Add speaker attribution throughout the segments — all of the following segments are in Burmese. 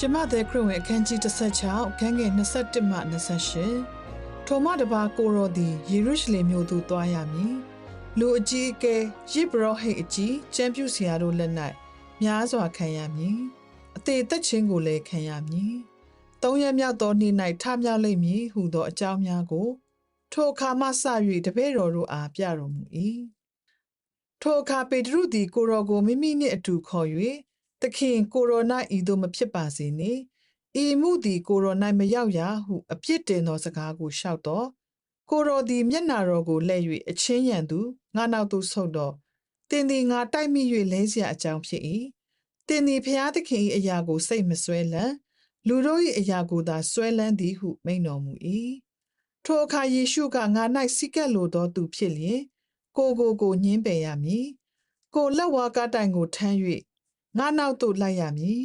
Speaker 1: ရှမတဲ့ခရစ်ဝင်အခန်းကြီး16ခန်းငယ်21မှ28ထိုမှတပါကိုရောသည်ယေရုရှလင်မြို့သို့သွားရမည်လူအကြီးအကဲယေဘရဟိတ်အကြီးကျမ်းပြုဆရာတို့လက်၌များစွာခံရမည်အသေးသက်ချင်းကိုလည်းခံရမည်သုံးရမြောက်သောနေ့၌ထမြောက်လိမ့်မည်ဟုသောအကြောင်းများကို ထိုအခါမှစ၍တပည့်တော်တို့အားပြတော်မူ၏ထိုအခါပေတရုသည်ကိုရောကိုမိမိနှင့်အတူခေါ်၍ သခင်ကိုရိုနာဤသို့မဖြစ်ပါစေနှင့်ဤမှုသည်ကိုရိုနာမရောက်ရဟုအပြစ်တင်သောစကားကိုလျှောက်တော့ကိုရိုသည်မျက်နာတော်ကိုလှည့်၍အချင်းရန်သူငါနောက်သို့ဆုတ်တော့တင်းသည်ငါတိုက်မိ၍လဲเสียအကြောင်းဖြစ်၏တင်းသည်ဖျားသခင်၏အရာကိုစိတ်မဆွဲလန်းလူတို့၏အရာကိုသာဆွဲလန်းသည်ဟုမိန့်တော်မူ၏ထိုအခါယေရှုကငါ၌စိကက်လိုသောသူဖြစ်လျင်ကိုကိုကိုညင်းပယ်ရမည်ကိုလက်ဝါးကားတိုင်ကိုထမ်း၍ ငါနောက်သို့လိုက်ရမည်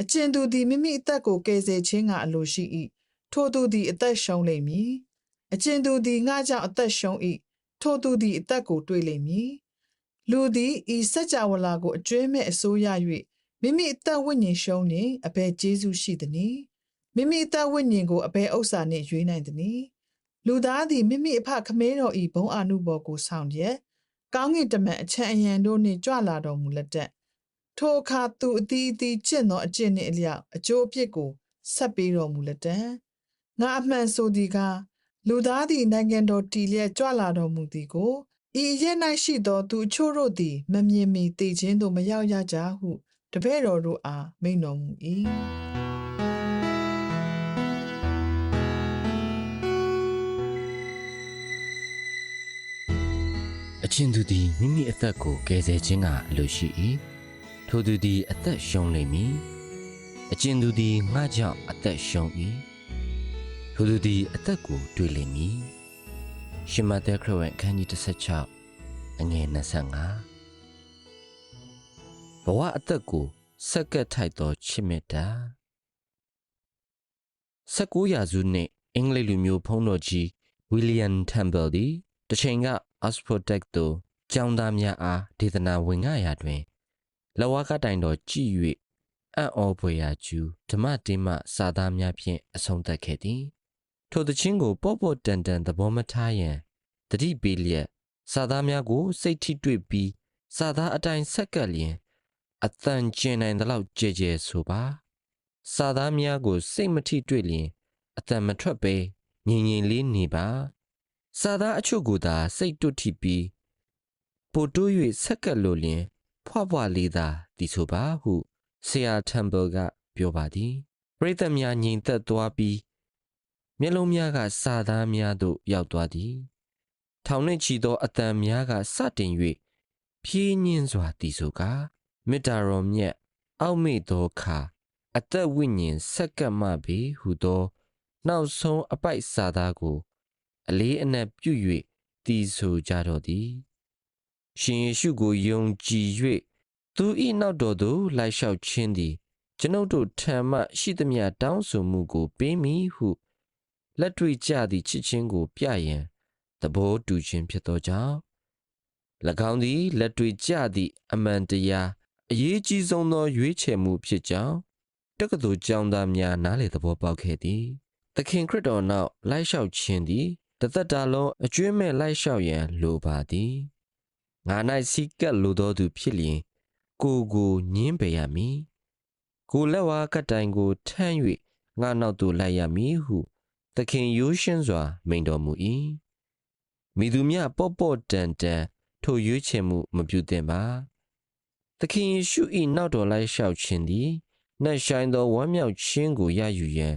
Speaker 1: အကျဉ်သူသည်မိမိအသက်ကိုကယ်ဆယ်ခြင်းကအလိုရှိ၏ထိုသူသည်အသက်ရှုံးလိမ့်မည်အကျဉ်သူသည်ငါကြောင့်အသက်ရှုံး၏ထိုသူသည်အသက်ကိုတွေ့လိမ့်မည်လူသည်ဤစัจ java လာကိုအကျွမ်းမဲ့အစိုးရ၍မိမိအသက်ဝိညာဉ်ရှုံးနေအဘယ်ကျေးဇူးရှိသနည်းမိမိအသက်ဝိညာဉ်ကိုအဘယ်ဥစ္စာနှင့်ရွေးနိုင်သနည်းလူသားသည်မိမိအဖခမဲတော်ဤဘုံအာနုဘော်ကိုဆောင်ရက်ကောင်းကင်တမန်အချမ်းအယံတို့နှင့်ကြွလာတော်မူလက်တက် ထိုအခါသူအတီးအတီးကျင့်သောအကျင့်နှင့်အလျောက်အကျိုးအပြစ်ကိုဆက်ပေးတော်မူလက်တံငါအမှန်ဆိုသည်ကားလူသားသည်နိုင်ငံတော်တည်လျက်ကြွလာတော်မူသည်ကိုဤအရက်၌ရှိသောသူအချို့တို့သည်မမြင်မီတည်ခြင်းသို့မရောက်ရကြဟုတပည့်တော်တို့အားမိန့်တော်မူ၏
Speaker 2: အချင်းသူသည်မိမိအသက်ကိုကယ်ဆယ်ခြင်းကအလိုရှိ၏ ထိုသူသည်အသက်ရှုံးလိမ့်မည်အချင်းသူသည်ငါကြောင့်အသက်ရှုံး၏ထိုသူသည်အသက်ကိုတွေ့လိမ့်မည်ရှင်မသက်ခရစ်ဝင်အခန်းကြီး16အငယ်25ဘဝအသက်ကိုစက္ကက်ထိုက်သောချစ်မေတ္တာ19ရာစုနှင့်အင်္ဂလိပ်လူမျိုးဖုံးတော်ကြီးဝီလီယံတမ်ဘယ်သည်တစ်ချိန်က Oxford Tech သို့ကျောင်းသားများအားဒေသနာဝင်ငါရာတွင် လဝါကတိုင်တော်ကြည်၍အံ့ဩဖွယ်ရာကျူးဓမ္မတင်းမှစာသားများဖြင့်အဆုံးသတ်ခဲ့သည်ထိုသချင်းကိုပေါ့ပေါ့တန်တန်သဘောမထားရန်တတိပေးလျက်စာသားများကို စိတ်ထိတွေ့ပြီးစာသားအတိုင်းဆက်ကပ်လျင်အတန်ကျင်နိုင်သလောက်ကြဲကြဲဆိုပါ စာသားများကို စိတ်မထိတွေ့လျင်အတန်မထွက်ပဲငြိမ်ငြိမ်လေးနေပါ စာသားအချို့ကိုသာစိတ်တွတ်ထိပြီးပိုတိုး၍ဆက်ကပ်လိုလျင် ဖွားဖွားလေးသာတီဆိုပါဟုဆရာတမ်ဘယ်ကပြောပါသည်ပရိသတ်များငြိမ်သက်သွားပြီးမျက်လုံးများကစာသားများသို့ရောက်သွားသည်ထောင်နှင့်ချီသောအတန်များကစတင်၍ဖြည်းညင်းစွာတီဆိုကာမေတ္တာတော်မြတ်အောက်မေ့သောခါအသက်ဝိညာဉ်ဆက်ကပ်မှပေဟုသော နောက်ဆုံးအပိုက်စာသားကို အလေးအနက်ပြု၍တည်ဆိုကြတော့သည် ရှင်ယေရှုကိုယုံကြည်၍သူ၏နောက်တော်သို့လိုက်လျှောက်ခြင်းသည်ကျွန်ုပ်တို့ထံမှရှိသမျှတောင်းဆိုမှုကိုပေးမည်ဟုလက်တွေ့ကြသည့်ချစ်ချင်းကိုပြရန်သဘောတူခြင်းဖြစ်သောကြောင့်၎င်းသည်လက်တွေ့ကြသည့်အမှန်တရားအရေးကြီးဆုံးသောရွေးချယ်မှုဖြစ်ကြောင်းတက္ကသိုလ်ကျောင်းသားများနားလေသဘောပေါက်ခဲ့သည်သခင်ခရစ်တော်နောက်လိုက်လျှောက်ခြင်းသည်တသက်တာလုံးအကျွမ်းမဲ့လိုက်လျှောက်ရန်လိုပါသည် ငါ၌စီကပ်လိုသောသူဖြစ်လျင် ကိုကိုညင်းပေရမည်ကိုလက်ဝါးကတိုင်ကိုထမ်း၍ငါနောက်သို့လိုက်ရမည်ဟု သခင်ရိုးရှင်းစွာ မိန်တော်မူ၏မိသူမြပေါ့ပေါ့တန်တန်ထိုရွေးချယ်မှုမပြုသင့်ပါသခင်ယေရှု၏နောက်တော်လိုက်လျှောက်ခြင်းသည်နှက်ဆိုင်သောဝမ်းမြောက်ခြင်းကိုရယူရန်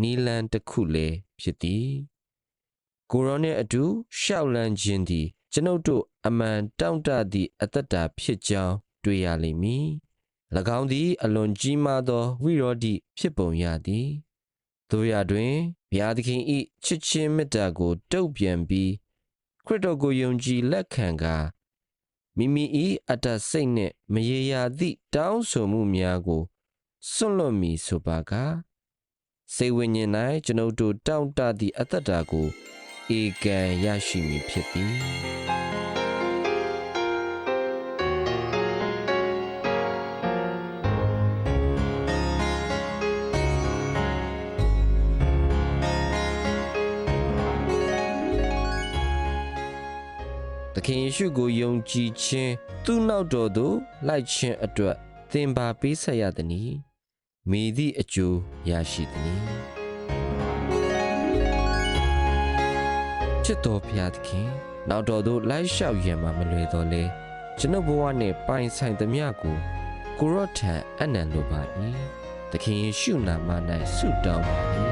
Speaker 2: နီလန်တစ်ခုလည်းဖြစ်သည်ကိုရောနှင့်အတူရှောက်လန်းခြင်းသည်ကျွန်ုပ်တို့ အမှန်တောင့်တသည့်အသက်တာဖြစ်ကြောင်းတွေ့ရလိမ့်မည်၎င်းသည်အလွန်ကြီးမားသောဝိရောဓိဖြစ်ပုံရသည်တို့ရတွင်ဘုရားသခင်၏ချစ်ချင်းမေတ္တာကိုတုံ့ပြန်ပြီးခရစ်တော်ကိုယုံကြည်လက်ခံကာမိမိ၏အတ္တစိတ်နှင့်မရေရာသည့်တောင်းဆိုမှုများကိုစွန့်လွတ်မည်ဆိုပါကစိတ်ဝိညာဉ်၌ကျွန်ုပ်တို့တောင့်တသည့်အသက်တာကိုဧကန်ရရှိမည်ဖြစ်သည် သခင်ယေရှုကိုယုံကြည်ခြင်းသူ့နောက်တော်သို့လိုက်ခြင်းအတွက်သင်ပါပေးဆက်ရသည်နီမိသည့်အကျိုးရရှိသည်နီချစ်တော်ဖျားသခင်နောက်တော်သို့လိုက်လျှောက်ရန်မှာမလွယ်တော့လေကျွန်ုပ်ဘဝနှင့်ပိုင်ဆိုင်သမျှကိုကိုရော့ထံအနံလိုပါ၏သခင်ယေရှုနာမ၌ဆုတောင်းပါ၏